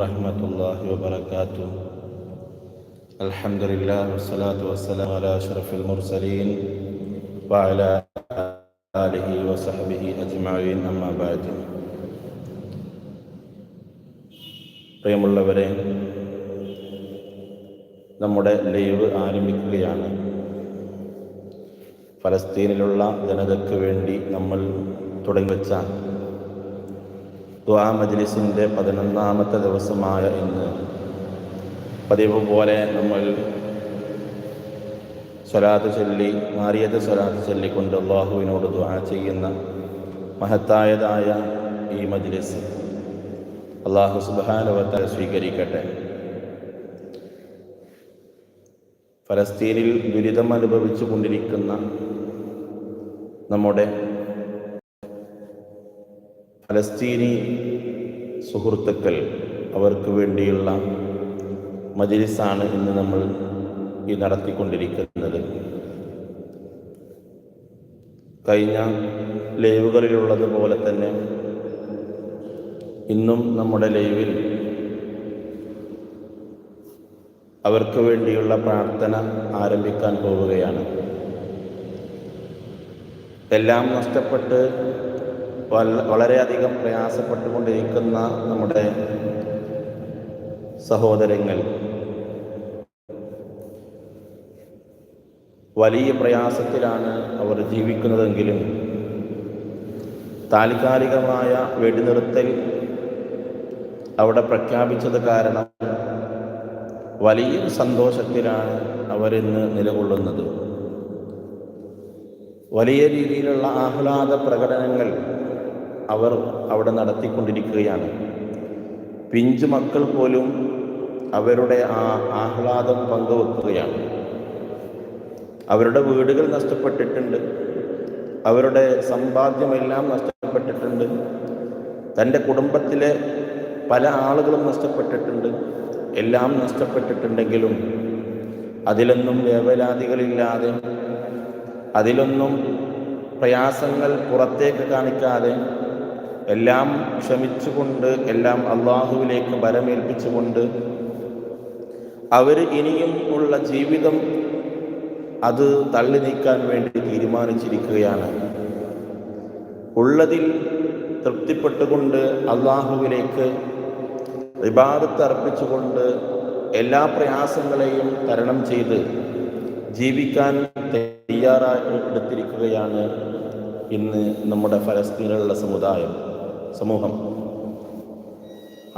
ورحمة الله وبركاته الحمد لله والصلاة والسلام على أشرف المرسلين وعلى آله وصحبه أجمعين أما بعد പ്രിയമുള്ളവരെ നമ്മുടെ ലൈവ് ആരംഭിക്കുകയാണ് ഫലസ്തീനിലുള്ള ജനതയ്ക്ക് വേണ്ടി നമ്മൾ തുടങ്ങിവെച്ച ദ്വാ മജ്ലിസിന്റെ പതിനൊന്നാമത്തെ ദിവസമായ ഇന്ന്. പതിവ് പോലെ നമ്മൾ സ്വലാത്ത് ചൊല്ലി മാറിയത് സ്വലാത്ത് ചൊല്ലിക്കൊണ്ട് അള്ളാഹുവിനോട് ദ്വാ ചെയ്യുന്ന മഹത്തായതായ ഈ മജ്ലിസ്. അള്ളാഹു സുബാനുവത്തെ സ്വീകരിക്കട്ടെ. ഫലസ്തീനിൽ ദുരിതം അനുഭവിച്ചു കൊണ്ടിരിക്കുന്ന നമ്മുടെ ഫലസ്തീനി സുഹൃത്തുക്കൾ അവർക്ക് വേണ്ടിയുള്ള മജിലിസാണ് ഇന്ന് നമ്മൾ ഈ നടത്തിക്കൊണ്ടിരിക്കുന്നത്. കഴിഞ്ഞ ലൈവുകളിലുള്ളതുപോലെ തന്നെ ഇന്നും നമ്മുടെ ലൈവിൽ അവർക്ക് വേണ്ടിയുള്ള പ്രാർത്ഥന ആരംഭിക്കാൻ പോവുകയാണ്. എല്ലാം നഷ്ടപ്പെട്ട് വളരെയധികം പ്രയാസപ്പെട്ടുകൊണ്ടിരിക്കുന്ന നമ്മുടെ സഹോദരങ്ങൾ. വലിയ പ്രയാസത്തിലാണ് അവർ ജീവിക്കുന്നതെങ്കിലും താൽക്കാലികമായ വെടിനിർത്തൽ അവിടെ പ്രഖ്യാപിച്ചത് കാരണം വലിയ സന്തോഷത്തിലാണ് അവരിന്ന് നിലകൊള്ളുന്നത്. വലിയ രീതിയിലുള്ള ആഹ്ലാദ പ്രകടനങ്ങൾ അവർ അവിടെ നടത്തിക്കൊണ്ടിരിക്കുകയാണ്. പിഞ്ചു മക്കൾ പോലും അവരുടെ ആ ആഹ്ലാദം പങ്കുവെക്കുകയാണ്. അവരുടെ വീടുകൾ നഷ്ടപ്പെട്ടിട്ടുണ്ട്. അവരുടെ സമ്പാദ്യമെല്ലാം നഷ്ടപ്പെട്ടിട്ടുണ്ട്. തന്റെ കുടുംബത്തിലെ പല ആളുകളും നഷ്ടപ്പെട്ടിട്ടുണ്ട്. എല്ലാം നഷ്ടപ്പെട്ടിട്ടുണ്ടെങ്കിലും അതിലൊന്നും വേവലാതികളില്ലാതെ അതിലൊന്നും പ്രയാസങ്ങൾ പുറത്തേക്ക് കാണിക്കാതെ എല്ലാം ക്ഷമിച്ചുകൊണ്ട് എല്ലാം അള്ളാഹുവിലേക്ക് വരമേൽപ്പിച്ചുകൊണ്ട് അവർ ഇനിയും ഉള്ള ജീവിതം അത് തള്ളി നീക്കാൻ വേണ്ടി തീരുമാനിച്ചിരിക്കുകയാണ്. ഉള്ളതിൽ തൃപ്തിപ്പെട്ടുകൊണ്ട് അള്ളാഹുവിലേക്ക് വിവാദത്ത് അർപ്പിച്ചുകൊണ്ട് എല്ലാ പ്രയാസങ്ങളെയും തരണം ചെയ്ത് ജീവിക്കാൻ തയ്യാറായി എടുത്തിരിക്കുകയാണ് ഇന്ന് നമ്മുടെ ഫലസ്തീനിലുള്ള സമുദായം. സമൂഹം.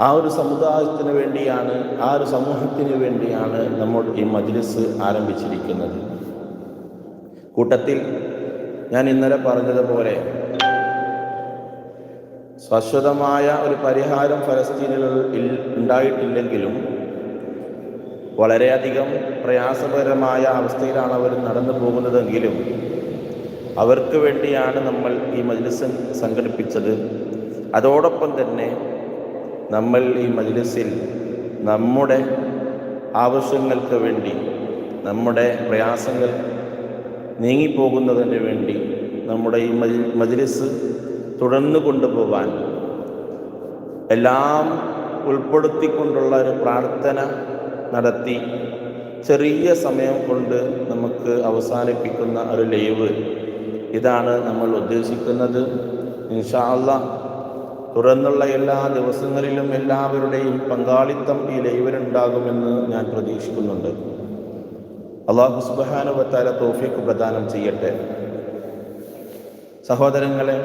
ആ ഒരു സമുദായത്തിന് വേണ്ടിയാണ് ആ ഒരു സമൂഹത്തിന് വേണ്ടിയാണ് നമ്മൾ ഈ മജ്ലിസ് ആരംഭിച്ചിരിക്കുന്നത്. കൂട്ടത്തിൽ ഞാൻ ഇന്നലെ പറഞ്ഞതുപോലെ ശാശ്വതമായ ഒരു പരിഹാരം ഫലസ്തീനിൽ ഉണ്ടായിട്ടില്ലെങ്കിലും വളരെയധികം പ്രയാസപരമായ അവസ്ഥയിലാണ് അവർ നടന്നു പോകുന്നതെങ്കിലും അവർക്ക് വേണ്ടിയാണ് നമ്മൾ ഈ മജ്ലിസ് സംഘടിപ്പിച്ചത്. അതോടൊപ്പം തന്നെ നമ്മൾ ഈ മജ്ലിസിൽ നമ്മുടെ ആവശ്യങ്ങൾക്ക് വേണ്ടി നമ്മുടെ പ്രയാസങ്ങൾ നീങ്ങിപ്പോകുന്നതിന് വേണ്ടി നമ്മുടെ ഈ മജ്ലിസ് തുടർന്നു കൊണ്ടുപോകാൻ എല്ലാം ഉൾപ്പെടുത്തിക്കൊണ്ടുള്ള ഒരു പ്രാർത്ഥന നടത്തി ചെറിയ സമയം കൊണ്ട് നമുക്ക് അവസാനിപ്പിക്കുന്ന ഒരു ലൈവ് ഇതാണ് നമ്മൾ ഉദ്ദേശിക്കുന്നത്. ഇൻഷാല്ല തുറന്നുള്ള എല്ലാ ദിവസങ്ങളിലും എല്ലാവരുടെയും പങ്കാളിത്തം ഈ ലൈവിലുണ്ടാകുമെന്ന് ഞാൻ പ്രതീക്ഷിക്കുന്നുണ്ട്. അള്ളാഹു സുബാനുവത്താല തോഫിക്ക് പ്രദാനം ചെയ്യട്ടെ. സഹോദരങ്ങളെ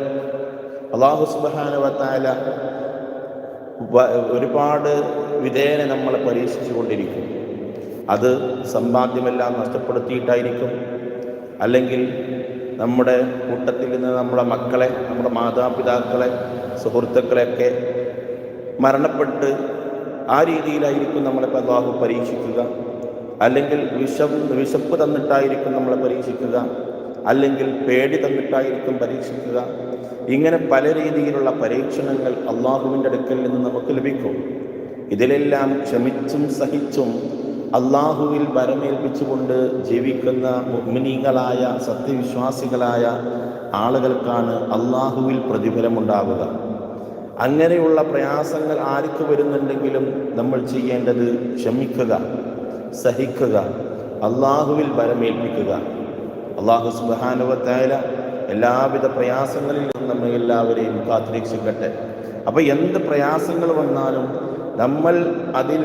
അള്ളാഹു സുബാനുവത്താല ഒരുപാട് വിധേയനെ നമ്മളെ പരീക്ഷിച്ചു കൊണ്ടിരിക്കും അത് സമ്പാദ്യമെല്ലാം നഷ്ടപ്പെടുത്തിയിട്ടായിരിക്കും. അല്ലെങ്കിൽ നമ്മുടെ കൂട്ടത്തിൽ നിന്ന് നമ്മുടെ മക്കളെ നമ്മുടെ മാതാപിതാക്കളെ സുഹൃത്തുക്കളെയൊക്കെ മരണപ്പെട്ട് ആ രീതിയിലായിരിക്കും നമ്മളെ അള്ളാഹു പരീക്ഷിക്കുക. അല്ലെങ്കിൽ വിഷം വിശപ്പ് തന്നിട്ടായിരിക്കും നമ്മളെ പരീക്ഷിക്കുക. അല്ലെങ്കിൽ പേടി തന്നിട്ടായിരിക്കും പരീക്ഷിക്കുക. ഇങ്ങനെ പല രീതിയിലുള്ള പരീക്ഷണങ്ങൾ അള്ളാഹുവിന്റെ അടുക്കൽ നിന്ന് നമുക്ക് ലഭിക്കും. ഇതിലെല്ലാം ക്ഷമിച്ചും സഹിച്ചും അള്ളാഹുവിൽ വരമേൽപ്പിച്ചുകൊണ്ട് ജീവിക്കുന്ന മുഗ്മിനീകളായ സത്യവിശ്വാസികളായ ആളുകൾക്കാണ് അള്ളാഹുവിൽ പ്രതിഫലമുണ്ടാവുക. അങ്ങനെയുള്ള പ്രയാസങ്ങൾ ആർക്ക് വരുന്നുണ്ടെങ്കിലും നമ്മൾ ചെയ്യേണ്ടത് ക്ഷമിക്കുക സഹിക്കുക അള്ളാഹുവിൽ വരമേൽപ്പിക്കുക. അള്ളാഹു സുബാനുവത്തായ എല്ലാവിധ പ്രയാസങ്ങളിൽ നിന്നും നമ്മൾ എല്ലാവരെയും കാത്തിരക്ഷിക്കട്ടെ. അപ്പോൾ എന്ത് പ്രയാസങ്ങൾ വന്നാലും നമ്മൾ അതിൽ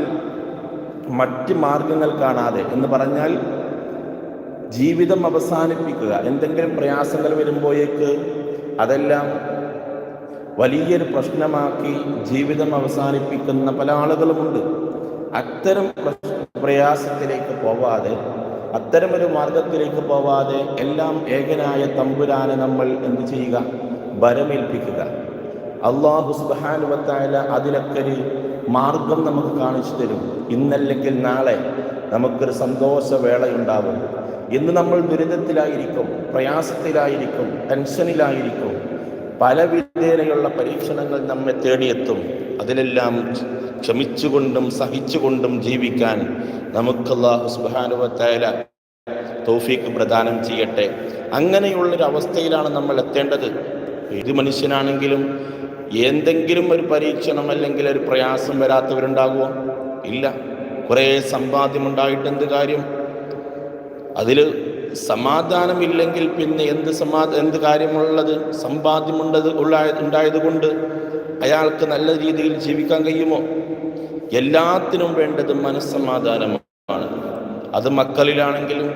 മറ്റ് മാർഗങ്ങൾ കാണാതെ എന്ന് പറഞ്ഞാൽ ജീവിതം അവസാനിപ്പിക്കുക. എന്തെങ്കിലും പ്രയാസങ്ങൾ വരുമ്പോഴേക്ക് അതെല്ലാം വലിയൊരു പ്രശ്നമാക്കി ജീവിതം അവസാനിപ്പിക്കുന്ന പല ആളുകളുമുണ്ട്. അത്തരം പ്രയാസത്തിലേക്ക് പോവാതെ അത്തരമൊരു മാർഗത്തിലേക്ക് പോവാതെ എല്ലാം ഏകനായ തമ്പുരാനെ നമ്മൾ എന്ത് ചെയ്യുക? ഭരമേൽപ്പിക്കുക അള്ളാഹു സുബാനുവത്തായ അതിലൊക്കെ ഒരു മാർഗം നമുക്ക് കാണിച്ചു തരും. ഇന്നല്ലെങ്കിൽ നാളെ നമുക്കൊരു സന്തോഷവേളയുണ്ടാവും. ഇന്ന് നമ്മൾ ദുരിതത്തിലായിരിക്കും പ്രയാസത്തിലായിരിക്കും ടെൻഷനിലായിരിക്കും. പല വിധേനയുള്ള പരീക്ഷണങ്ങൾ നമ്മെ തേടിയെത്തും. അതിലെല്ലാം ക്ഷമിച്ചുകൊണ്ടും സഹിച്ചുകൊണ്ടും ജീവിക്കാൻ നമുക്കുള്ള അള്ളാഹു സുബാനുവത്തായ തൗഫീക്ക് പ്രദാനം ചെയ്യട്ടെ. അങ്ങനെയുള്ളൊരു അവസ്ഥയിലാണ് നമ്മൾ എത്തേണ്ടത്. ഏത് മനുഷ്യനാണെങ്കിലും എന്തെങ്കിലും ഒരു പരീക്ഷണം അല്ലെങ്കിൽ ഒരു പ്രയാസം വരാത്തവരുണ്ടാകുമോ? ഇല്ല. കുറേ സമ്പാദ്യമുണ്ടായിട്ട് എന്ത് കാര്യം? അതിൽ സമാധാനമില്ലെങ്കിൽ പിന്നെ എന്ത് സമാ എന്ത് കാര്യമുള്ളത് സമ്പാദ്യമുണ്ടത് ഉള്ള ഉണ്ടായതുകൊണ്ട് അയാൾക്ക് നല്ല രീതിയിൽ ജീവിക്കാൻ കഴിയുമോ? എല്ലാത്തിനും വേണ്ടത് മനസ്സമാധാനമാണ്. അത് മക്കളിലാണെങ്കിലും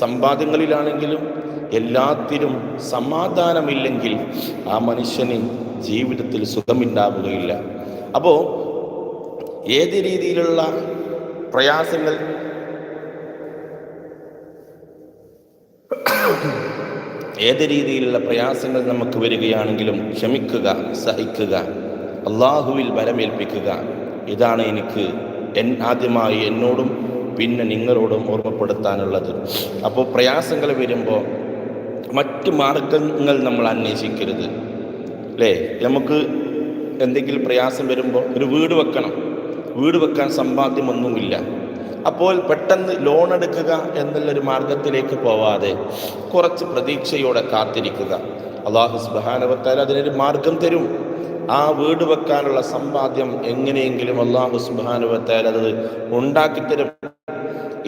സമ്പാദ്യങ്ങളിലാണെങ്കിലും എല്ലാത്തിനും സമാധാനമില്ലെങ്കിൽ ആ മനുഷ്യന് ജീവിതത്തിൽ സുഖമുണ്ടാവുകയില്ല. അപ്പോൾ ഏത് രീതിയിലുള്ള പ്രയാസങ്ങൾ ഏത് രീതിയിലുള്ള പ്രയാസങ്ങൾ നമുക്ക് വരികയാണെങ്കിലും ക്ഷമിക്കുക സഹിക്കുക അള്ളാഹുവിൽ ബലമേൽപ്പിക്കുക ഇതാണ് എനിക്ക് എൻ ആദ്യമായി എന്നോടും പിന്നെ നിങ്ങളോടും ഓർമ്മപ്പെടുത്താനുള്ളത്. അപ്പോൾ പ്രയാസങ്ങൾ വരുമ്പോൾ മറ്റ് മാർഗങ്ങൾ നമ്മൾ അന്വേഷിക്കരുത്. അല്ലേ നമുക്ക് എന്തെങ്കിലും പ്രയാസം വരുമ്പോൾ ഒരു വീട് വെക്കണം. വീട് വെക്കാൻ സമ്പാദ്യമൊന്നുമില്ല. അപ്പോൾ പെട്ടെന്ന് ലോൺ എടുക്കുക എന്നുള്ളൊരു മാർഗത്തിലേക്ക് പോവാതെ കുറച്ച് പ്രതീക്ഷയോടെ കാത്തിരിക്കുക. അള്ളാഹു സുബാനവത്താൽ അതിനൊരു മാർഗം തരും. ആ വീട് വെക്കാനുള്ള സമ്പാദ്യം എങ്ങനെയെങ്കിലും അള്ളാഹു സുബാനുവത്താൽ അത് ഉണ്ടാക്കിത്തരും.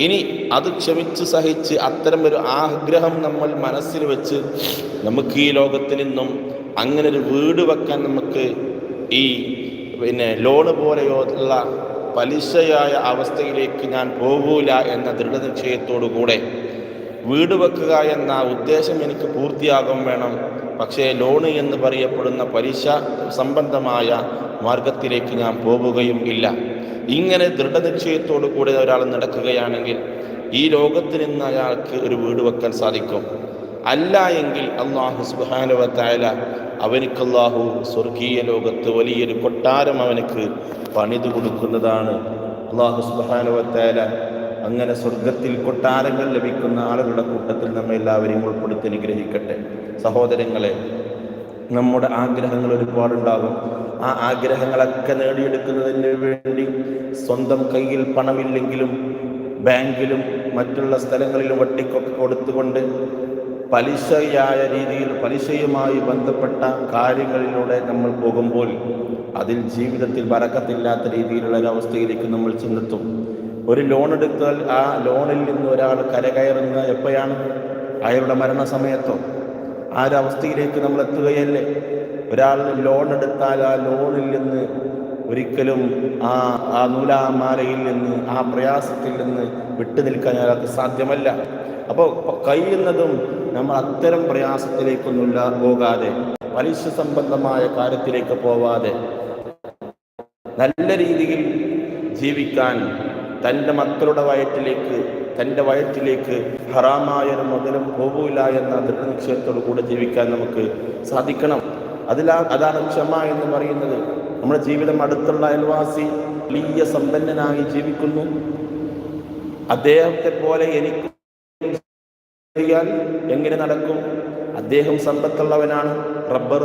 ഇനി അത് ക്ഷമിച്ച് സഹിച്ച് അത്തരം ഒരു ആഗ്രഹം നമ്മൾ മനസ്സിൽ വെച്ച് നമുക്ക് ഈ ലോകത്തിൽ നിന്നും അങ്ങനെ ഒരു വീട് വെക്കാൻ നമുക്ക് ഈ പിന്നെ ലോണ് പോലെയുള്ള പലിശയായ അവസ്ഥയിലേക്ക് ഞാൻ പോകൂല എന്ന ദൃഢനിശ്ചയത്തോടുകൂടെ വീട് വെക്കുക എന്ന ഉദ്ദേശം എനിക്ക് പൂർത്തിയാകും വേണം. പക്ഷേ ലോണ് എന്ന് പറയപ്പെടുന്ന പലിശ സംബന്ധമായ മാർഗത്തിലേക്ക് ഞാൻ പോവുകയും ഇല്ല. ഇങ്ങനെ ദൃഢനിശ്ചയത്തോടു കൂടെ ഒരാൾ നടക്കുകയാണെങ്കിൽ ഈ ലോകത്തിൽ നിന്ന് അയാൾക്ക് ഒരു വീട് വെക്കാൻ സാധിക്കും. അല്ല എങ്കിൽ അള്ളാഹു സുബാനുവത്തായ അവനിക്ക് അള്ളാഹു സ്വർഗീയ ലോകത്ത് വലിയൊരു കൊട്ടാരം അവനക്ക് പണിതു കൊടുക്കുന്നതാണ്. അള്ളാഹു സുബാനുവത്തായ അങ്ങനെ സ്വർഗത്തിൽ കൊട്ടാരങ്ങൾ ലഭിക്കുന്ന ആളുകളുടെ കൂട്ടത്തിൽ നമ്മെ എല്ലാവരെയും ഉൾപ്പെടുത്തി അനുഗ്രഹിക്കട്ടെ. സഹോദരങ്ങളെ നമ്മുടെ ആഗ്രഹങ്ങൾ ഒരുപാടുണ്ടാകും. ആ ആഗ്രഹങ്ങളൊക്കെ നേടിയെടുക്കുന്നതിന് വേണ്ടി സ്വന്തം കയ്യിൽ പണമില്ലെങ്കിലും ബാങ്കിലും മറ്റുള്ള സ്ഥലങ്ങളിലും വട്ടിക്കൊക്കെ കൊടുത്തുകൊണ്ട് പലിശയായ രീതിയിൽ പലിശയുമായി ബന്ധപ്പെട്ട കാര്യങ്ങളിലൂടെ നമ്മൾ പോകുമ്പോൾ അതിൽ ജീവിതത്തിൽ വറക്കത്തില്ലാത്ത രീതിയിലുള്ള ഒരവസ്ഥയിലേക്ക് നമ്മൾ ചെന്നെത്തും. ഒരു ലോൺ എടുത്താൽ ആ ലോണിൽ നിന്ന് ഒരാൾ കരകയറുന്ന എപ്പോഴാണ്? അയാളുടെ മരണസമയത്തോ? ആ ഒരു അവസ്ഥയിലേക്ക് നമ്മൾ എത്തുകയല്ലേ? ഒരാൾ ലോൺ എടുത്താൽ ആ ലോണിൽ നിന്ന് ഒരിക്കലും ആ ആ നൂലാമാലയിൽ നിന്ന് ആ പ്രയാസത്തിൽ നിന്ന് വിട്ടു നിൽക്കാൻ അയാൾക്ക് സാധ്യമല്ല. അപ്പോൾ കഴിയുന്നതും നമ്മൾ അത്തരം പ്രയാസത്തിലേക്കൊന്നുമില്ല പോകാതെ പലിശ സംബന്ധമായ കാര്യത്തിലേക്ക് പോവാതെ നല്ല രീതിയിൽ ജീവിക്കാൻ തന്റെ മക്കളുടെ വയറ്റിലേക്ക് തന്റെ വയറ്റിലേക്ക് ഹറാമായൊരു മുതലും പോകൂല എന്ന ദൃഢനിശ്ചയത്തോടു കൂടെ ജീവിക്കാൻ നമുക്ക് സാധിക്കണം. അതിലാ അതാണ് ക്ഷമ എന്ന് പറയുന്നത്. നമ്മുടെ ജീവിതം അടുത്തുള്ള അയൽവാസി വലിയ സമ്പന്നനായി ജീവിക്കുന്നു. അദ്ദേഹത്തെ പോലെ എനിക്ക് ചെയ്യാൻ എങ്ങനെ നടക്കും? അദ്ദേഹം സമ്പത്തുള്ളവനാണ് റബ്ബർ.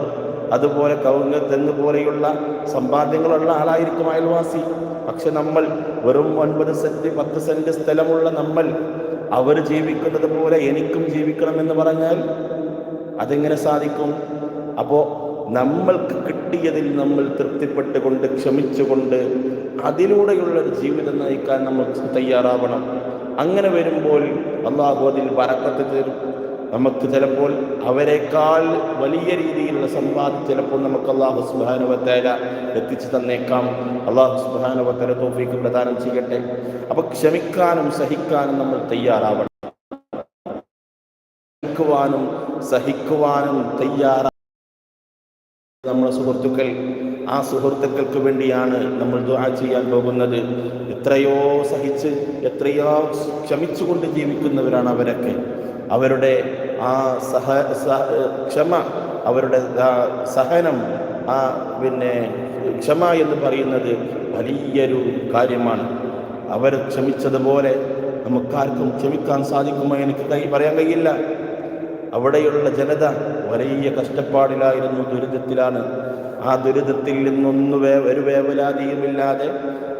അതുപോലെ കവുങ്ങ് തെങ്ങ് പോലെയുള്ള സമ്പാദ്യങ്ങളുള്ള ആളായിരിക്കും അയൽവാസി. പക്ഷെ നമ്മൾ വെറും ഒൻപത് സെന്റ് പത്ത് സെന്റ് സ്ഥലമുള്ള നമ്മൾ അവർ ജീവിക്കുന്നത് പോലെ എനിക്കും ജീവിക്കണമെന്ന് പറഞ്ഞാൽ അതെങ്ങനെ സാധിക്കും? അപ്പോൾ നമ്മൾക്ക് കിട്ടിയതിൽ നമ്മൾ തൃപ്തിപ്പെട്ടുകൊണ്ട് ക്ഷമിച്ചുകൊണ്ട് അതിലൂടെയുള്ള ഒരു ജീവിതം നയിക്കാൻ നമ്മൾ തയ്യാറാവണം. അങ്ങനെ വരുമ്പോൾ അള്ളാഹു അതിൽ വരക്കത്ത് തരും. നമുക്ക് ചിലപ്പോൾ അവരെക്കാൾ വലിയ രീതിയിലുള്ള സമ്പാദ്യം ചിലപ്പോൾ നമുക്ക് അള്ളാഹു സുബാനുവത്തേല എത്തിച്ചു തന്നേക്കാം. അള്ളാഹു സുബാനുവത്തേല തോഫിക്ക് പ്രദാനം ചെയ്യട്ടെ. അപ്പൊ ക്ഷമിക്കാനും സഹിക്കാനും നമ്മൾ തയ്യാറാവണം. ക്ഷമിക്കുവാനും സഹിക്കുവാനും തയ്യാറാ നമ്മുടെ സുഹൃത്തുക്കൾ ആ സുഹൃത്തുക്കൾക്ക് വേണ്ടിയാണ് നമ്മൾ ദുആ ചെയ്യാൻ പോകുന്നത്. എത്രയോ സഹിച്ച് എത്രയോ ക്ഷമിച്ചുകൊണ്ട് ജീവിക്കുന്നവരാണ് അവരൊക്കെ. അവരുടെ ആ സഹ ക്ഷമ അവരുടെ സഹനം ആ പിന്നെ ക്ഷമ എന്ന് പറയുന്നത് വലിയൊരു കാര്യമാണ്. അവർ ക്ഷമിച്ചതുപോലെ നമുക്കാർക്കും ക്ഷമിക്കാൻ സാധിക്കുമോ എനിക്ക് കൈ പറയാൻ കഴിയില്ല. അവിടെയുള്ള ജനത വലിയ കഷ്ടപ്പാടിലായിരുന്നു ദുരിതത്തിലാണ്. ആ ദുരിതത്തിൽ നിന്നൊന്നു വേ ഒരു വേവലാതിയുമില്ലാതെ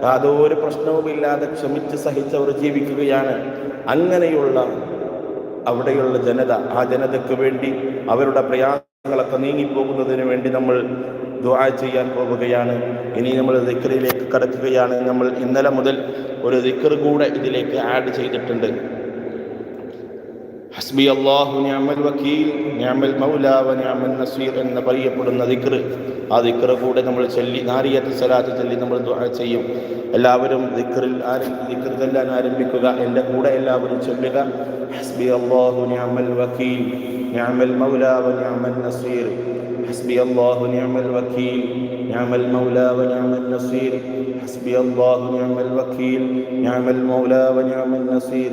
യാതൊരു പ്രശ്നവുമില്ലാതെ ക്ഷമിച്ച് സഹിച്ചവർ ജീവിക്കുകയാണ്. അങ്ങനെയുള്ള അവിടെയുള്ള ജനത ആ ജനതയ്ക്ക് വേണ്ടി അവരുടെ പ്രയാസങ്ങളൊക്കെ നീങ്ങിപ്പോകുന്നതിന് വേണ്ടി നമ്മൾ ദുആ ചെയ്യാൻ പോവുകയാണ്. ഇനി നമ്മൾ ദിക്കറിലേക്ക് കടക്കുകയാണ്. നമ്മൾ ഇന്നലെ മുതൽ ഒരു ദിക്കർ കൂടെ ഇതിലേക്ക് ആഡ് ചെയ്തിട്ടുണ്ട്. ഹസ്ബി അള്ളാഹു ഞാമൽ വക്കീൽ ഞാമൽ മൗല വ ഞാമൽ നസീർ എന്ന് പറയപ്പെടുന്ന ദിക്ർ ആ ദിക്ർ കൂടെ നമ്മൾ ചൊല്ലി നാരിയത്ത് സലാത്ത് ചൊല്ലി നമ്മൾ ദുആ ചെയ്യും എല്ലാവരും ദിക്റിൽ ആരും ദിക്ർ ചൊല്ലാൻ ആരംഭിക്കുക എൻ്റെ കൂടെ എല്ലാവരും ചൊല്ലുക ഹസ്ബി അള്ളാഹു ഞാമൽ വക്കീൽ ഞാമൽ മൗല വ ഞാമൽ നസീർ حسبي الله نعم الوكيل نعم المولى ونعم النصير حسبي الله نعم الوكيل نعم المولى ونعم النصير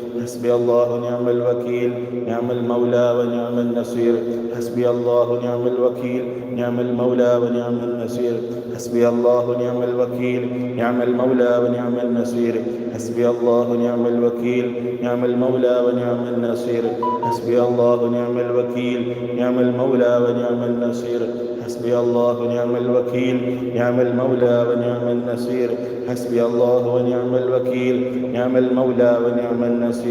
حسبي الله نعم الوكيل نعم المولى ونعم النصير. حسبي الله نعم الوكيل نعم المولى ونعم النصير. حسبي الله نعم الوكيل نعم المولى ونعم النصير. حسبي الله نعم الوكيل نعم المولى ونعم النصير. حسبي الله نعم الوكيل نعم المولى ونعم النصير. حسبي الله نعم الوكيل نعم المولى ونعم النصير. حسبي الله ونعم الوكيل نعم المولى ونعم النصير.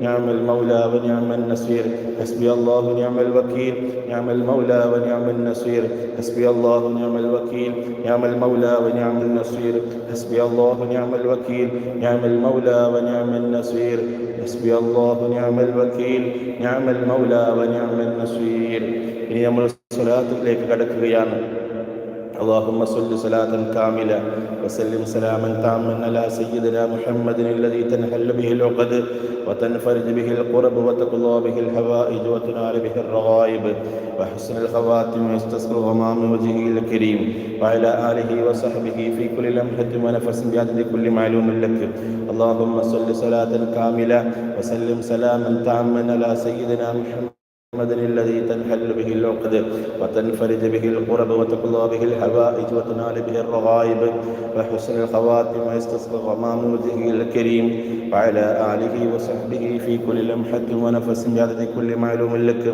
نعم المولى ونعم النصير حسبي الله نعم الوكيل نعم المولى ونعم النصير حسبي الله نعم الوكيل نعم المولى ونعم النصير حسبي الله نعم الوكيل نعم المولى ونعم النصير حسبي الله نعم الوكيل نعم المولى ونعم النصير ഇനി നമ്മൾ സ്വലാത്തിലേക്ക് കടക്കുകയാണ് اللهم صل صلاة كاملة وسلم سلاما تاما على سيدنا محمد الذي تنحل به العقد وتنفرج به القرب وتقضى به الحوائج وتنال به الرغائب وحسن الخواتم ويستصر غمام وجهه الكريم وعلى آله وصحبه في كل لمحة ونفس بعدد كل معلوم لك. اللهم صل صلاة كاملة وسلم سلاما تاما على سيدنا محمد محمد الذي تنحل به العقد وتنفرج به القرب وتقضى به الحوائج وتنال به الرغائب وحسن الخواتم ويستصغى غمام وجهه الكريم وعلى آله وصحبه في كل لمحة ونفس بعدد كل معلوم لك.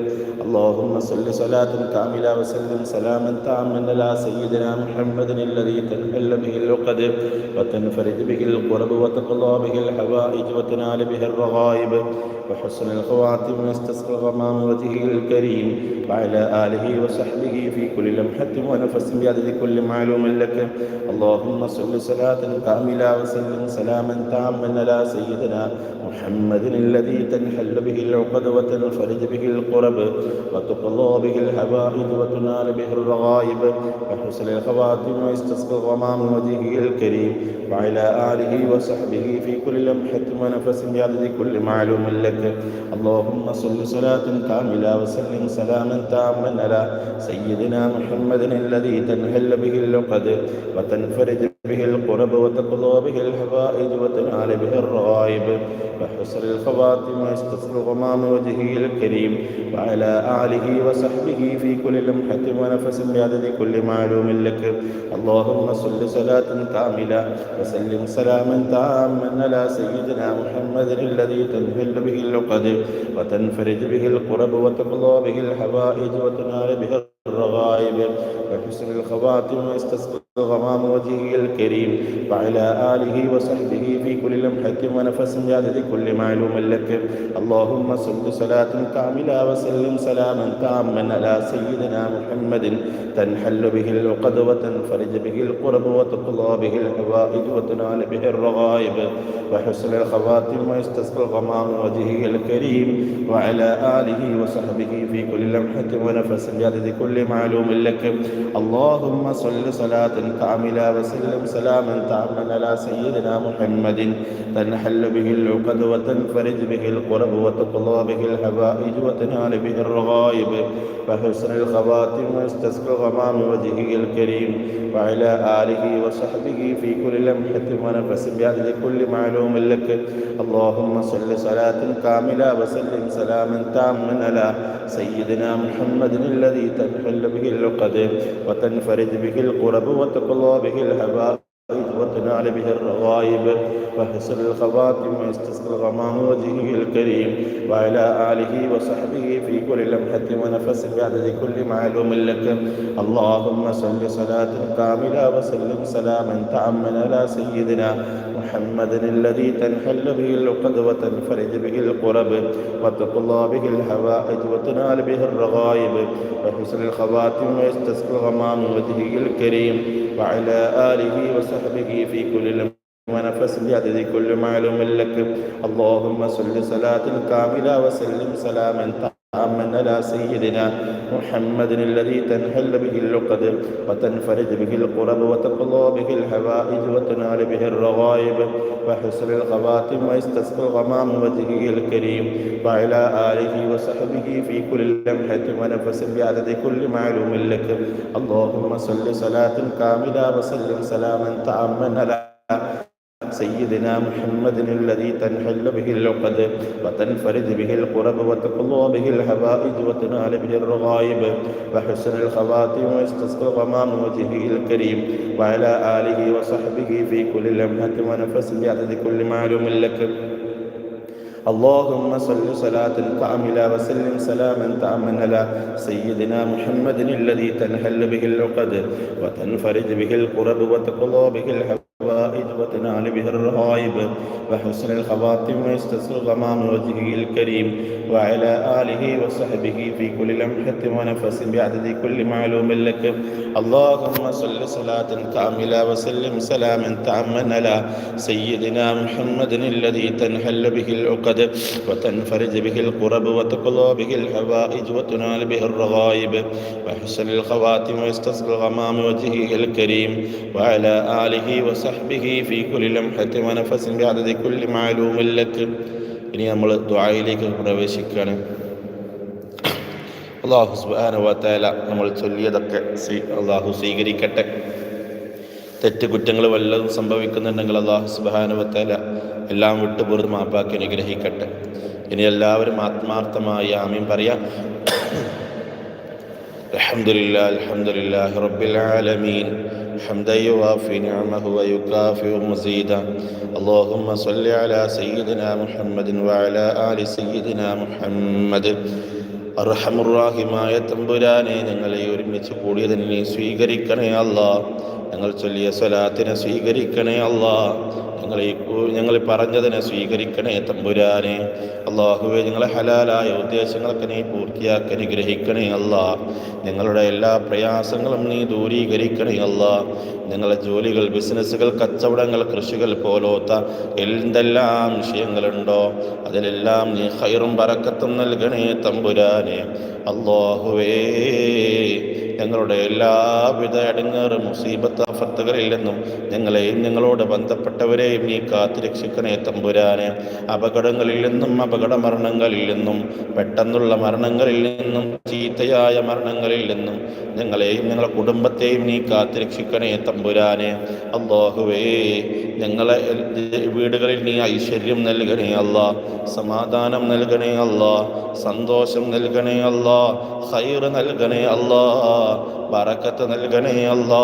اللهم صل صلاة كاملة وسلم سلاما تاما على سيدنا محمد الذي تنحل به العقد وتنفرج به القرب وتقضى به الحوائج وتنال به الرغائب. وحسن الخواتم ويستصغى غمام وجهه الكريم وعلى آله وصحبه في كل لمحة ونفس بعدد كل معلوم لك. اللهم صل صلاة كاملة وسلم سلاما تاما على سيدنا محمد الذي تنحل به العقد وتنفرج به القرب وتقضى به الحوائج وتنال به الرغائب. وحسن الخواتم ويستسقى الغمام وجهه الكريم وعلى آله وصحبه في كل لمحة ونفس بعدد كل معلوم لك. اللهم صل صلاة كاملة وسلم سلاما تاما على سيدنا محمد الذي تنحل به العقد وتنفرج به القرب وتقضى به الحوائج وتنال به الرغائب وحسن الخواتم ويستسقى الغمام وجهه الكريم وعلى آله وصحبه في كل لمحة ونفس بعدد كل معلوم لك اللهم صل صلاة كاملة وسلم سلاما تاما على سيدنا محمد الذي تنفل به العقد وتنفرج به القرب وتقضى به الحوائج وتنال به الرغائب وحسن الخواتم واستسقى الغمام وجهه الكريم وعلى آله وصحبه في كل لمحة ونفس بعدد كل معلوم لك. اللهم صل صلاة كاملة وسلم سلاما تاما على سيدنا محمد. تنحل به العقد وتنفرج به القرب وتقضى به الحوائج وتنال به الرغائب. وحسن الخواتم ويستسقى الغمام وجهه الكريم وعلى آله وصحبه في كل لمحة ونفس بعدد كل معلوم لك. اللهم صل صلاة كاملة وسلم سلاما تاما على سيدنا محمد. تنحل به العقد وتنفرج به القرب وتقضى به الحوائج وتنال به الرغائب. وحسن الخواتم ويستسقى غمام وجهه الكريم. وعلى آله وصحبه في كل لمحة ونفس بعدد كل معلوم لك. اللهم صل صلاة كاملة وسلم سلاما تاما على سيدنا محمد الذي تنحل به العقد وتنفرج به القرب وتقضى به الحوائج وتنال به الرغائب وحسن الخواتم ويستسقى الغمام وجهه الكريم وعلى آله وصحبه في كل لمحة ونفس بعدد كل معلوم لك. اللهم صل صلاة كاملة وسلم سلاما تاما على سيدنا محمد الذي تنحل به العقد وتنفرج به القرب وتقضى به الحوائج وتنال به الرغائب. وحسن الخواتم ويستسقى الغمام وجهه الكريم وعلى آله وصحبه في كل لمحة ونفس بعدد كل معلوم لك اللهم صل صلاة كاملة وسلم سلاما تاما على سيدنا محمد الذي تنحل به العقد وتنفرج به القرب وتقضى به الحوائج وتنال به الرغائب وحسن الخواتم ويستسقى الغمام وجهه الكريم وعلى آله وصحبه في كل لمحة ونفس بعدد كل معلوم لك اللهم صل صلاة كاملة وسلم سلاما تاما على سيدنا محمد الذي تنحل به العقد وتنفرد به القرب وتقضى به الحوائج وتنال به الرغائب وحسن الخواتم ويستسقى الغمام وجهه الكريم وعلى آله وصحبه في كل لمحة ونفس بعدد كل معلوم لك. اللهم صل صلاة كاملة وسلم سلاما تاما على سيدنا محمد الذي تنحل به العقد وتنفرج به القرب وتقضى به الحوائج وتنال به الرهائب وحسن الخواتم ويستسر غمام وجهه الكريم وعلى آله وصحبه في كل لمحة ونفس بعدد كل معلوم لك. اللهم صل صلاة كاملة وسلم سلاما تاما على سيدنا محمد الذي تنحل به العقد وتنفرج به القرب وتقضى به الحوائج وتنال به الرغائب. وحسن الخواتم ويستسقى الغمام وجهه الكريم وعلى آله وصحبه في كل ലംഹത്തി മനഫസിൻ വ്യാധതി കുല്ലി മാലൂമല്ലക്ക് ഇനി നമ്മൾ ദ്വായിലേക്ക് പ്രവേശിക്കുകയാണ് അള്ളാഹു തആല നമ്മൾ ചൊല്ലിയതൊക്കെ സ്വീ അള്ളാഹു സ്വീകരിക്കട്ടെ. തെറ്റ് കുറ്റങ്ങൾ വല്ലതും സംഭവിക്കുന്നുണ്ടെങ്കിൽ അള്ളാഹു തആല എല്ലാം വിട്ടുപൂർന്ന് മാപ്പാക്കി അനുഗ്രഹിക്കട്ടെ. ഇനി എല്ലാവരും ആത്മാർത്ഥമായി ആമീൻ പറയാം. അൽഹംദുലില്ലാഹി അൽഹംദുലില്ലാഹി റബ്ബിൽ ആലമീൻ. حمدا يوافي نعمه ويكافئ مزيدا اللهم صل على سيدنا محمد وعلى آل سيدنا محمد അർഹമുറാഹിമായ തമ്പുരാനെ ഞങ്ങളെ ഒരുമിച്ച് കൂടിയതിനെ നീ സ്വീകരിക്കണേ അല്ല ഞങ്ങൾ ചൊല്ലിയ സ്വലാത്തിനെ സ്വീകരിക്കണേ അല്ലാ ഞങ്ങൾ ഈ ഞങ്ങൾ പറഞ്ഞതിനെ സ്വീകരിക്കണേ തമ്പുരാനെ. അള്ളാഹുവെ ഞങ്ങളെ ഹലാലായ ഉദ്ദേശങ്ങളൊക്കെ നീ പൂർത്തിയാക്കി അനുഗ്രഹിക്കണേ അല്ല ഞങ്ങളുടെ എല്ലാ പ്രയാസങ്ങളും നീ ദൂരീകരിക്കണേ അല്ല ഞങ്ങളുടെ ജോലികൾ ബിസിനസ്സുകൾ കച്ചവടങ്ങൾ കൃഷികൾ പോലോത്ത എന്തെല്ലാം വിഷയങ്ങളുണ്ടോ അതിലെല്ലാം നീ ഹൈറും പറക്കത്തും നൽകണേ തമ്പുരാനെ. അള്ളാഹുവേ ഞങ്ങളുടെ എല്ലാവിധ അടങ്ങേറ് മുസീബത്ത് അഫത്തുകളിൽ നിന്നും ഞങ്ങളെയും ഞങ്ങളോട് ബന്ധപ്പെട്ടവരെയും നീ കാത്തുരക്ഷിക്കണേ തമ്പുരാനെ. അപകടങ്ങളിൽ നിന്നും അപകട മരണങ്ങളിൽ നിന്നും പെട്ടെന്നുള്ള മരണങ്ങളിൽ നിന്നും ചീത്തയായ മരണങ്ങളിൽ നിന്നും ഞങ്ങളെയും ഞങ്ങളുടെ കുടുംബത്തെയും നീ കാത്തുരക്ഷിക്കണേ തമ്പുരാനെ. അള്ളാഹുവേ ഞങ്ങളെ വീടുകളിൽ നീ ഐശ്വര്യം നൽകണേ അല്ല സമാധാനം നൽകണേ അല്ല സന്തോഷം നൽകണേ അല്ല ഹൈർ നൽകണേ അല്ലാ. ബറക്കത്ത് നൽകണേ അല്ലാ.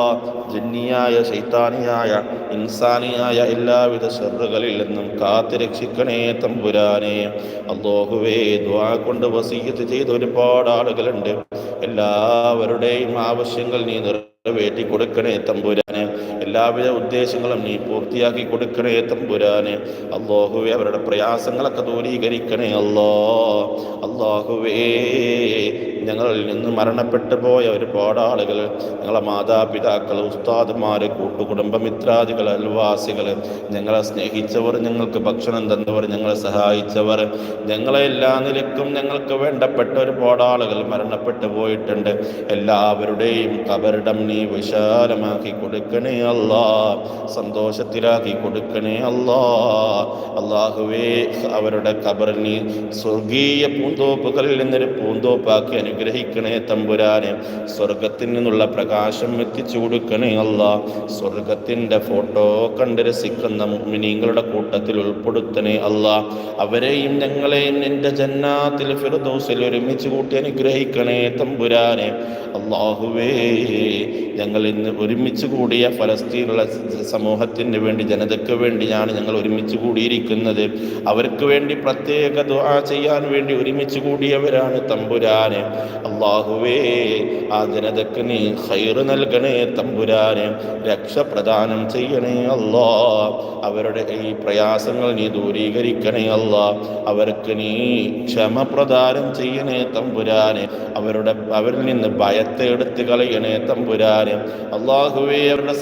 ജന്നിയായ ശൈത്താനിയായ ഇൻസാനിയായ എല്ലാവിധ ശ്രദ്ധകളിൽ നിന്നും കാത്തു രക്ഷിക്കണേ തമ്പുരാനെ. അല്ലോഹുവേ ദ്വാ കൊണ്ട് വസീയത്ത് ചെയ്ത ഒരുപാട് ആളുകളുണ്ട്. എല്ലാവരുടെയും ആവശ്യങ്ങൾ നീ നിറവേറ്റി കൊടുക്കണേ തമ്പുരാനെ. എല്ലാവിധ ഉദ്ദേശങ്ങളും നീ പൂർത്തിയാക്കി കൊടുക്കണേ തമ്പുരാനെ. അള്ളാഹുവെ അവരുടെ പ്രയാസങ്ങളൊക്കെ ദൂരീകരിക്കണേ അല്ലോ. അള്ളാഹുവേ ഞങ്ങളിൽ നിന്ന് മരണപ്പെട്ടു പോയ ഒരുപാട് ആളുകൾ ഞങ്ങളെ മാതാപിതാക്കൾ ഉസ്താദ്മാർ കൂട്ടുകുടുംബ മിത്രാദികൾ അൽവാസികൾ ഞങ്ങളെ സ്നേഹിച്ചവർ ഞങ്ങൾക്ക് ഭക്ഷണം തന്നവർ ഞങ്ങളെ സഹായിച്ചവർ ഞങ്ങളെ എല്ലാ നിലക്കും ഞങ്ങൾക്ക് വേണ്ടപ്പെട്ട ഒരുപാട് ആളുകൾ മരണപ്പെട്ടു പോയിട്ടുണ്ട്. എല്ലാവരുടെയും കബറിടം നീ വിശാലമാക്കി കൊടുക്കണേ അല്ലാ. സന്തോഷത്തിലാക്കി കൊടുക്കണേ അല്ലാ. അള്ളാഹുവേ അവരുടെ കബറിന് സ്വർഗീയ പൂന്തോപ്പുകളിൽ നിന്നൊരു പൂന്തോപ്പാക്കി അനുഗ്രഹിക്കണേ തമ്പുരാനെ. സ്വർഗത്തിൽ നിന്നുള്ള പ്രകാശം എത്തിച്ചു കൊടുക്കണേ അല്ല. സ്വർഗത്തിന്റെ ഫോട്ടോ കണ്ട് രസിക്കുന്ന മിനിങ്ങളുടെ കൂട്ടത്തിൽ ഉൾപ്പെടുത്തണേ അല്ല. അവരെയും ഞങ്ങളെയും നിന്റെ ജന്നാത്തിൽ ഫിർദോസിൽ ഒരുമിച്ച് കൂട്ടി അനുഗ്രഹിക്കണേ തമ്പുരാനെ. അള്ളാഹുവേ ഞങ്ങൾ ഇന്ന് ഒരുമിച്ച് കൂടിയ ഫലസ്തീനുള്ള സമൂഹത്തിന് വേണ്ടി ജനതയ്ക്ക് വേണ്ടിയാണ് ഞങ്ങൾ ഒരുമിച്ച് കൂടിയിരിക്കുന്നത്. അവർക്ക് വേണ്ടി പ്രത്യേക ദുആ ചെയ്യാൻ വേണ്ടി ഒരുമിച്ച് കൂടിയവരാണ് തമ്പുരാന്. അള്ളാഹുവേ ആ ജനതക്ക് നീ ഹൈറ് നൽകണേ തമ്പുരാന്. രക്ഷ പ്രദാനം ചെയ്യണേ അല്ലാ. അവരുടെ ഈ പ്രയാസങ്ങൾ നീ ദൂരീകരിക്കണേ അല്ല. അവർക്ക് നീ ക്ഷമ പ്രദാനം ചെയ്യണേ തമ്പുരാന്. അവരുടെ അവരിൽ നിന്ന് ഭയത്തെ എടുത്ത് കളയണേ തമ്പുരാന്. അള്ളാഹുവേ അവരുടെ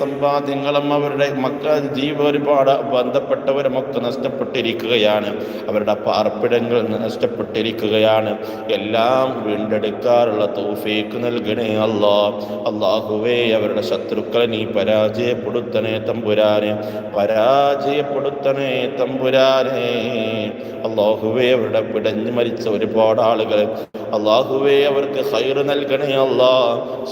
സമ്പാദ്യങ്ങളും അവരുടെ മക്ക ജീവ ഒരുപാട് ബന്ധപ്പെട്ടവരുമൊക്കെ നഷ്ടപ്പെട്ടിരിക്കുകയാണ്. അവരുടെ പാർപ്പിടങ്ങൾ നഷ്ടപ്പെട്ടിരിക്കുകയാണ്. എല്ലാം വീണ്ടെടുക്കാറുള്ള തൗഫീക്ക് നൽകണേ അല്ലാ അള്ളാഹുവേ അവരുടെ ശത്രുക്കളെ നീ പരാജയപ്പെടുത്തണേ തമ്പുരാനെ. പരാജയപ്പെടുത്തണേ തമ്പുരാനെ. അള്ളാഹുവേ അവരുടെ പിടഞ്ഞു മരിച്ച ഒരുപാട് ആളുകൾ അള്ളാഹുവേ അവർക്ക് ഹൈറ് നൽകണേ അല്ലാ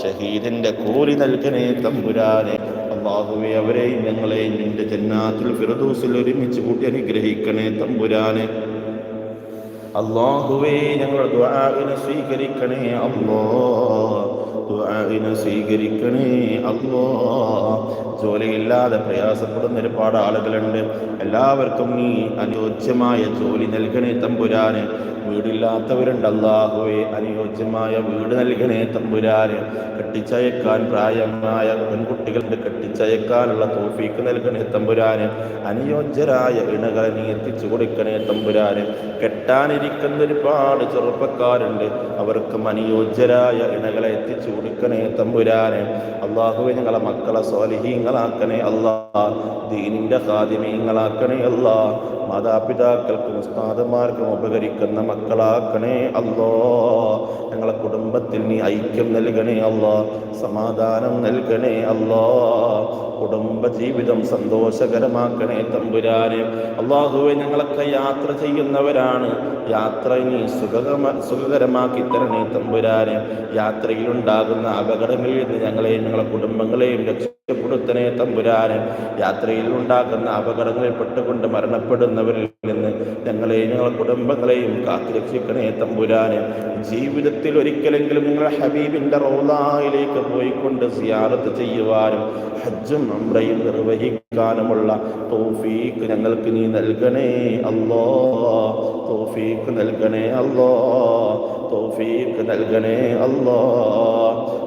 ഷഹീദിന്റെ കൂലി നൽകണേ തമ്പുരാനെ. അള്ളാഹുവേ അവരെയും ഞങ്ങളെയും നിന്റെ ജന്നാത്തിൽ ഫിറദൂസിൽ ഒരുമിച്ച് കൂട്ടി അനുഗ്രഹിക്കണേ തമ്പുരാനെ. അള്ളാഹുവേ ഞങ്ങളുടെ ദ്വാവിനെ സ്വീകരിക്കണേ അല്ലോ ദ്വാവിനെ സ്വീകരിക്കണേ. അല്ലോ ജോലിയില്ലാതെ പ്രയാസപ്പെടുന്ന ഒരുപാട് ആളുകളുണ്ട്. എല്ലാവർക്കും നീ അനുയോജ്യമായ ജോലി നൽകണേ തമ്പുരാന്. വീടില്ലാത്തവരുണ്ട് അള്ളാഹുവെ അനുയോജ്യമായ വീട് നൽകണേ തമ്പുരാന്. കെട്ടിച്ചയക്കാൻ പ്രായമായ പെൺകുട്ടികളുടെ കെട്ടിച്ചയക്കാനുള്ള തോഫീക്ക് നൽകണേ തമ്പുരാന്. അനുയോജ്യരായ ഇണകളെ നീ എത്തിച്ചു കൊടുക്കണേ തമ്പുരാന്. കെട്ടാനിരിക്കുന്ന ഒരുപാട് ചെറുപ്പക്കാരുണ്ട്. അവർക്കും അനുയോജ്യരായ ഇണകളെ എത്തിച്ചു കൊടുക്കണേ തമ്പുരാനെ. അള്ളാഹുവെ ഞങ്ങളെ മക്കളെ സ്വാലിഹീങ്ങളാക്കണേ അല്ലാ ദീനിന്റെ ഹാദിമീങ്ങളാക്കണേ അല്ലാ മാതാപിതാക്കൾക്കും ഉസ്താദന്മാർക്കും ഉപകരിക്കുന്ന മക്കളാക്കണേ അല്ലോ. ഞങ്ങളെ കുടുംബത്തിൽ നീ ഐക്യം നൽകണേ അല്ലോ. സമാധാനം നൽകണേ അല്ലോ. കുടുംബ ജീവിതം സന്തോഷകരമാക്കണേ തമ്പുരാനെ. അള്ളാഹുവെ ഞങ്ങളൊക്കെ യാത്ര ചെയ്യുന്നവരാണ്. യാത്ര ഇനി സുഖകമ സുഖകരമാക്കി തരണേ തമ്പുരാനെ. യാത്രയിലുണ്ടാകുന്ന അപകടങ്ങളിൽ നിന്ന് ഞങ്ങളെയും ഞങ്ങളെ കുടുംബങ്ങളെയും രക്ഷപ്പെടുത്തണേ തമ്പുരാന് യാത്രയിൽ ഉണ്ടാകുന്ന അപകടങ്ങളിൽ പെട്ടുകൊണ്ട് മരണപ്പെടുന്നവരിൽ നിന്ന് ഞങ്ങളെയും ഞങ്ങളെ കുടുംബങ്ങളെയും കാത്തുരക്ഷിക്കണേ തമ്പുരാന്. ജീവിതത്തിൽ ഒരിക്കലെങ്കിലും നിങ്ങൾ ഹബീബിന്റെ റോദായിലേക്ക് പോയിക്കൊണ്ട് സിയാറത്ത് ചെയ്യുവാനും ഹജ്ജും അമ്രയും നിർവഹിക്കാനുമുള്ള തോഫീക്ക് ഞങ്ങൾക്ക് നീ നൽകണേ അല്ലോ. തോഫീക്ക് നൽകണേ അല്ലോ. തോഫീക്ക് നൽകണേ അല്ലോ.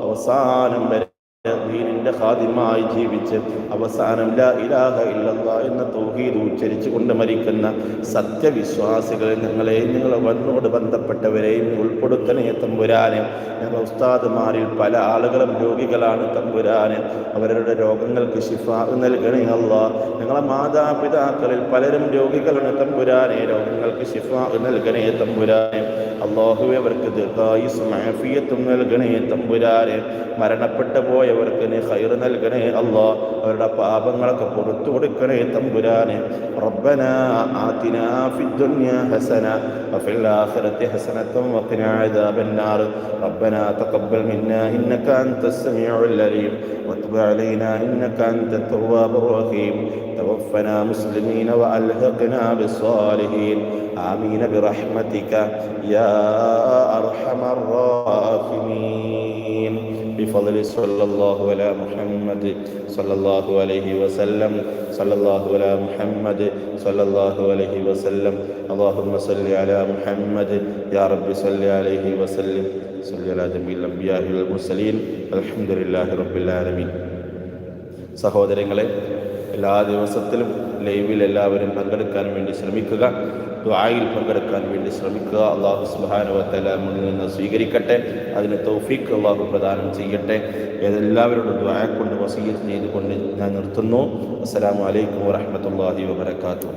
അവസാനം വരെ ദീനിന്റെ ഖാദിമായി ജീവിച്ച് അവസാനം ലാ ഇലാഹ ഇല്ലല്ലാ എന്ന തൗഹീദ് ഉച്ചരിച്ചു കൊണ്ട് മരിക്കുന്ന സത്യവിശ്വാസികളെ ഞങ്ങളെയും ഞങ്ങളെ വന്നോട് ബന്ധപ്പെട്ടവരെയും ഉൾപ്പെടുത്തണേ തമ്പുരാനെ. ഞങ്ങൾ ഉസ്താദുമാരിൽ പല ആളുകളും രോഗികളാണ് തമ്പുരാനെ. അവരുടെ രോഗങ്ങൾക്ക് ശിഫ നൽകണേ അല്ല ഞങ്ങളെ മാതാപിതാക്കളിൽ പലരും രോഗികളാണ് തമ്പുരാനെ. രോഗങ്ങൾക്ക് ശിഫ നൽകണേ തമ്പുരാനെ. അള്ളാഹുവെ അവർക്ക് ദീർഘായുസും ആഫിയത്തും നൽകണേ തമ്പുരാനെ. മരണപ്പെട്ടു പോയവർക്ക് നീ ഹൈർ നൽകണേ അല്ലാ അവരുടെ പാപങ്ങളൊക്കെ പുറത്തു കൊടുക്കണേ തമ്പുരാനെ റബ്ബന ആതിന ഫി الدنيا حسنة وفي الآخرة حسنة وقنا عذاب النار ربنا تقبل منا إنك أنت السميع العليم وتب علينا إنك أنت التواب الرحيم توفنا مسلمين وألحقنا بالصالحين آمين برحمتك يا أرحم الراحمين بفضل صلى الله على محمد صلى الله عليه وسلم صلى الله على محمد صلى الله عليه وسلم اللهم صل على محمد يا رب صل عليه وسلم صل على جميع الأنبياء والمرسلين الحمد لله رب العالمين സഹോദരങ്ങളെ എല്ലാ ദിവസത്തിലും ലൈവിൽ എല്ലാവരും പങ്കെടുക്കാൻ വേണ്ടി ശ്രമിക്കുക. ദ്വായിൽ പങ്കെടുക്കാൻ വേണ്ടി ശ്രമിക്കുക. അള്ളാഹു സുബാനുവത്തല മുന്നിൽ നിന്ന് സ്വീകരിക്കട്ടെ. അതിന് തൗഫീഖ് അള്ളാഹു പ്രദാനം ചെയ്യട്ടെ. ഏതെല്ലാവരോടും ദ്വായ കൊണ്ട് വസീയത്ത് ചെയ്തുകൊണ്ട് ഞാൻ നിർത്തുന്നു. അസ്സലാമു അലൈക്കും വറഹ്മത്തുള്ളാഹി വബർക്കാത്തു